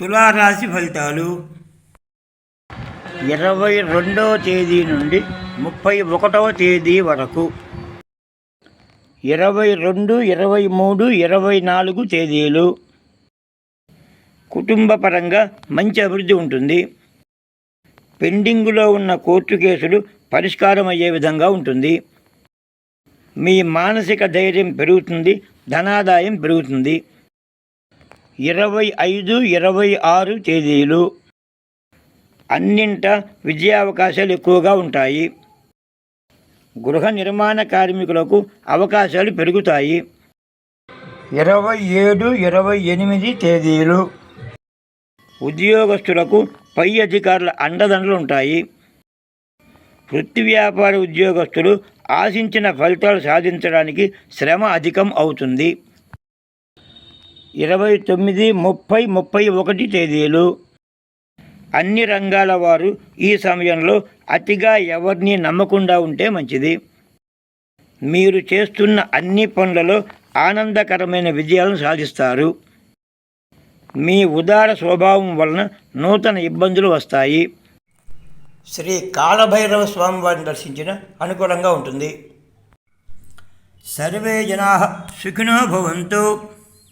తులారాశి ఫలితాలు? ఇరవై రెండవ తేదీ నుండి ముప్పై ఒకటవ తేదీ వరకు. ఇరవై రెండు ఇరవై మూడు ఇరవై నాలుగు తేదీలు. కుటుంబ పరంగా మంచి అభివృద్ధి ఉంటుంది. పెండింగులో ఉన్న కోర్టు కేసులు పరిష్కారం అయ్యే విధంగా ఉంటుంది. మీ మానసిక ధైర్యం పెరుగుతుంది ధనాదాయం పెరుగుతుంది. ఇరవై ఐదు ఇరవై ఆరు తేదీలు అన్నింట విజయావకాశాలు ఎక్కువగా ఉంటాయి. గృహ నిర్మాణ కార్మికులకు అవకాశాలు పెరుగుతాయి. ఇరవై ఏడు ఇరవై ఎనిమిది తేదీలు ఉద్యోగస్తులకు పై అధికారుల అండదండలు ఉంటాయి. వృత్తి వ్యాపార ఉద్యోగస్తులు ఆశించిన ఫలితాలు సాధించడానికి శ్రమ అధికం అవుతుంది. ఇరవై తొమ్మిది ముప్పై ముప్పై ఒకటి తేదీలు. అన్ని రంగాల వారు ఈ సమయంలో అతిగా ఎవరిని నమ్మకుండా ఉంటే మంచిది. మీరు చేస్తున్న అన్ని పనులలో ఆనందకరమైన విజయాలను సాధిస్తారు. మీ ఉదార స్వభావం వలన నూతన ఇబ్బందులు వస్తాయి. శ్రీ కాలభైరవ స్వామి వారిని దర్శించిన అనుకూలంగా ఉంటుంది. సర్వే జనా సుఖినో భవంతు.